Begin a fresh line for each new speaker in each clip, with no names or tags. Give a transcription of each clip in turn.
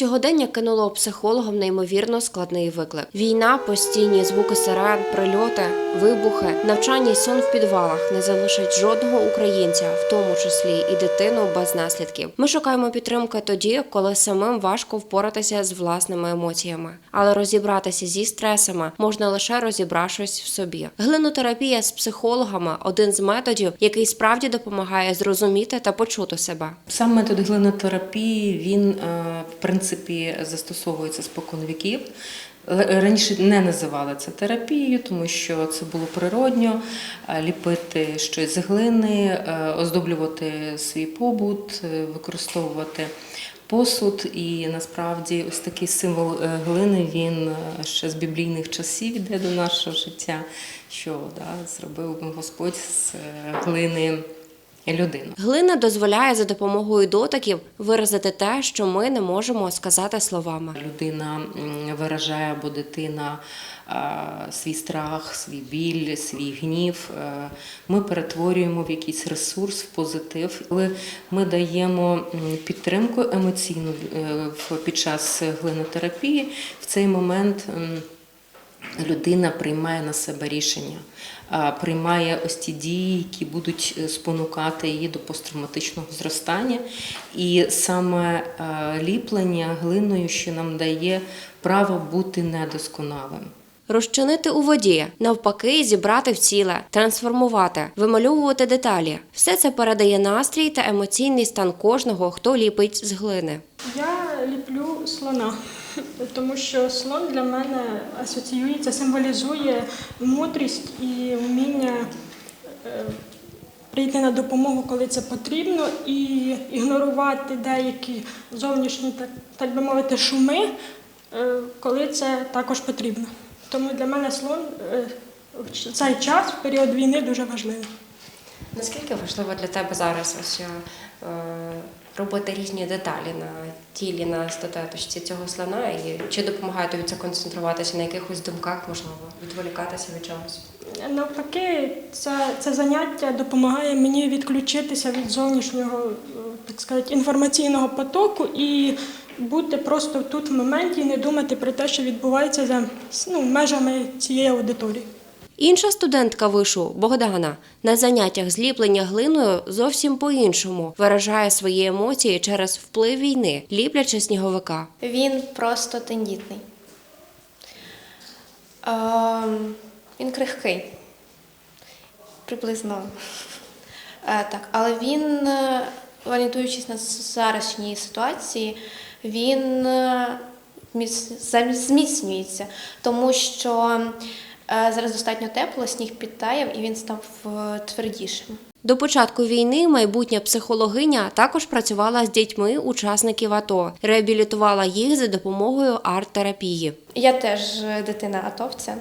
Сьогодення кинуло психологам неймовірно складний виклик: війна, постійні звуки сирен, прильоти, вибухи, навчання й сон в підвалах не залишать жодного українця, в тому числі і дитину без наслідків. Ми шукаємо підтримки тоді, коли самим важко впоратися з власними емоціями, але розібратися зі стресами можна лише розібравшись в собі. Глинотерапія з психологами один з методів, який справді допомагає зрозуміти та почути себе.
Сам метод глинотерапії він е, в принципі застосовується спокон віків. Раніше не називали це терапією, тому що це було природньо е, ліпити щось з глини, е, оздоблювати свій побут, е, використовувати посуд. І насправді ось такий символ глини він ще з біблійних часів йде до нашого життя, що да, зробив Господь з глини людину.
Глина дозволяє за допомогою дотиків виразити те, що ми не можемо сказати словами.
Людина виражає або дитина свій страх, свій біль, свій гнів. Е, Ми перетворюємо в якийсь ресурс, в позитив. Коли ми даємо підтримку емоційну е, під час глинотерапії, в цей момент. Людина приймає на себе рішення, приймає ось ті дії, які будуть е, спонукати її до посттравматичного зростання. І саме е, ліплення глиною, що нам дає право бути недосконалим.
Розчинити у воді, навпаки, зібрати в ціле, трансформувати, вимальовувати деталі. Все це передає настрій та емоційний стан кожного, хто ліпить з глини.
Я ліплю слона, тому що слон для мене асоціюється, символізує мудрість і вміння е, прийти на допомогу, коли це потрібно, і ігнорувати деякі зовнішні, так, би мовити, шуми, е, коли це також потрібно. Тому для мене слон е, в цей час, в період війни, дуже важливий.
Наскільки важливо для тебе зараз ось робити різні деталі на тілі, на статеточці цього слона? І чи допомагає тобі це концентруватися на якихось думках, можливо, відволікатися від чогось?
Навпаки, це, це заняття допомагає мені відключитися від зовнішнього, е, так сказати, інформаційного потоку і бути просто тут в моменті і не думати про те, що відбувається за ну, межами цієї аудиторії.
Інша студентка вишу Богдана на заняттях зліплення глиною зовсім по-іншому виражає свої емоції через вплив війни, ліплячи сніговика.
Він просто тендітний. Ем, він крихкий. Приблизно. Е, так, але він, е, орієнтуючись на зарашній ситуації, він е, зміцнюється, тому що е, зараз достатньо тепло, сніг підтаяв і він став е, твердішим.
До початку війни майбутня психологиня також працювала з дітьми учасників АТО, реабілітувала їх за допомогою арт-терапії.
Я теж е, дитина атовця,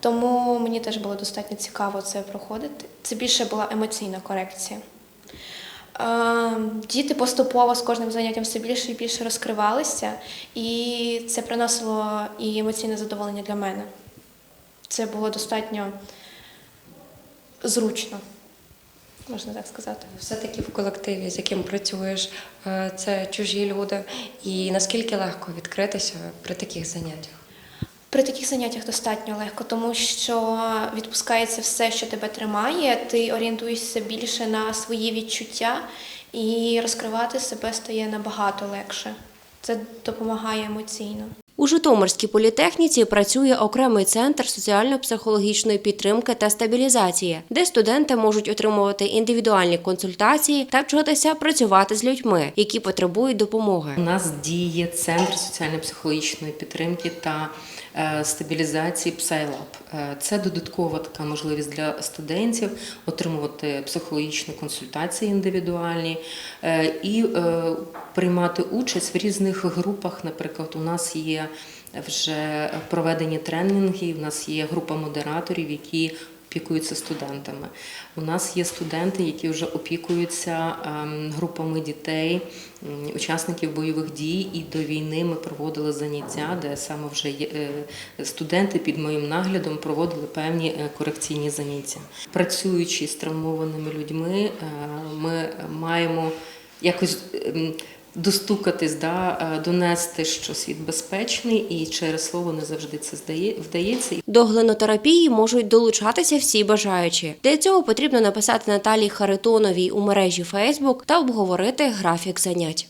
тому мені теж було достатньо цікаво це проходити. Це більше була емоційна корекція. Е, Діти поступово з кожним заняттям все більше і більше розкривалися, і це приносило і емоційне задоволення для мене. Це було достатньо зручно, можна так сказати.
Все-таки в колективі, з яким працюєш, е, це чужі люди. І наскільки легко відкритися при таких заняттях?
При таких заняттях достатньо легко, тому що відпускається все, що тебе тримає, ти орієнтуєшся більше на свої відчуття, і розкривати себе стає набагато легше. Це допомагає емоційно.
У Житомирській політехніці працює окремий центр соціально-психологічної підтримки та стабілізації, де студенти можуть отримувати індивідуальні консультації та вчитися працювати з людьми, які потребують допомоги.
У нас діє центр соціально-психологічної підтримки та е, стабілізації PsyLab. Е, Це додаткова така можливість для студентів отримувати психологічні консультації індивідуальні е, і приймати участь в різних групах. Наприклад, у нас є вже проведені тренінги, у нас є група модераторів, які опікуються студентами. У нас є студенти, які вже опікуються ем, групами дітей, учасників бойових дій. І до війни ми проводили заняття, де саме вже е, студенти під моїм наглядом проводили певні е, корекційні заняття. Працюючи з травмованими людьми, е, ми маємо якось. Достукатись, да, е, донести, що світ безпечний, і через слово не завжди це здає, вдається.
До глинотерапії можуть долучатися всі бажаючі. Для цього потрібно написати Наталії Харитоновій у мережі Facebook та обговорити графік занять.